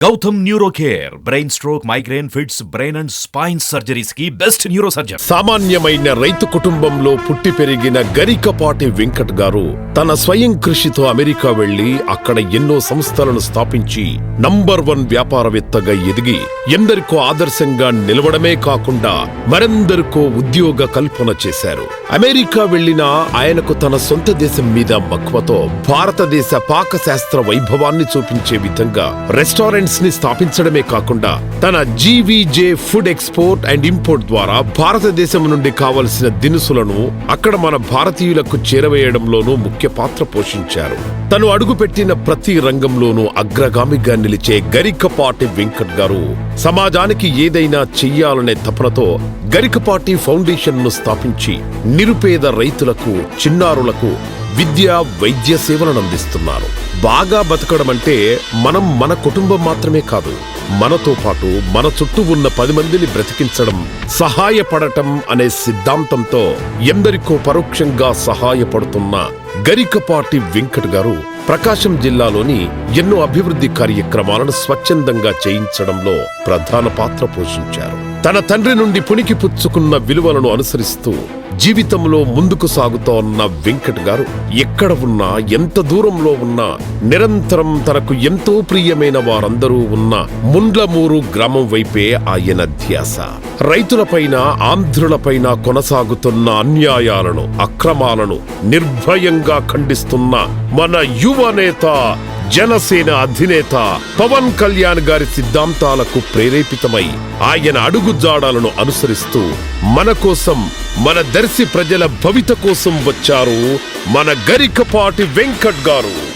Gautam neuro care brain stroke migraine fits brain and spine సర్జరీస్కి best neuro surgeon సామాన్యమైన రైతు కుటుంబంలో పుట్టి పెరిగిన గరికపాటి వెంకట్ గారు తన స్వయం కృషితో అమెరికా వెళ్ళి అక్కడ ఎన్నో సంస్థలను స్థాపించి నంబర్ వన్ వ్యాపారవేత్తగా ఎదిగి ఎందరికో ఆదర్శంగా నిలవడమే కాకుండా మరెందరికో ఉద్యోగ కల్పన చేశారు. అమెరికా వెళ్ళిన ఆయనకు తన సొంత దేశం మీద మక్కువతో భారతదేశ పాకశాస్త్ర వైభవాన్ని చూపించే విధంగా రెస్టారెంట్స్ని స్థాపించడమే కాకుండా తన GVJ food export and import ద్వారా భారతదేశం నుండి కావలసిన దినుసులను అక్కడ మన భారతీయులకు చేరవేయడంలోనూ ముఖ్య పాత్ర పోషించారు. తను అడుగుపెట్టిన ప్రతి రంగంలోనూ అగ్రగామిగా నిలిచే గరికపాటి వెంకట్ గారు సమాజానికి ఏదైనా చెయ్యాలనే తపనతో గరికపాటి ఫౌండేషన్ను స్థాపించి నిరుపేద రైతులకు చిన్నారులకు విద్య వైద్య సేవలను అందిస్తున్నారు. బాగా బతకడం అంటే మనం మన కుటుంబం మాత్రమే కాదు మనతో పాటు మన చుట్టూ ఉన్న పది మందిని బ్రతికించడం సహాయపడటం అనే సిద్ధాంతంతో ఎందరికో పరోక్షంగా సహాయపడుతున్న గరికపాటి వెంకట్ గారు ప్రకాశం జిల్లాలోని ఎన్నో అభివృద్ధి కార్యక్రమాలను స్వచ్ఛందంగా చేయించడంలో ప్రధాన పాత్ర పోషించారు. తన తండ్రి నుండి పుణికి పుచ్చుకున్న విలువలను అనుసరిస్తూ జీవితంలో ముందుకు సాగుతోన్న వెంకట్ గారు ఎక్కడ ఉన్నా ఎంత దూరంలో ఉన్నా నిరంతరం తనకు ఎంతో ప్రియమైన వారందరూ ఉన్న ముండ్లమూరు గ్రామం వైపే ఆయన ధ్యాస. రైతులపైన ఆంధ్రులపైన కొనసాగుతున్న అన్యాయాలను అక్రమాలను నిర్భయంగా ఖండిస్తున్న మన యువ నేత జనసేన అధినేత పవన్ కళ్యాణ్ గారి సిద్ధాంతాలకు ప్రేరేపితమై ఆయన అడుగుజాడలను అనుసరిస్తూ మన కోసం మన దర్శి ప్రజల భవిత కోసం వచ్చారు మన గరికపాటి వెంకట్ గారు.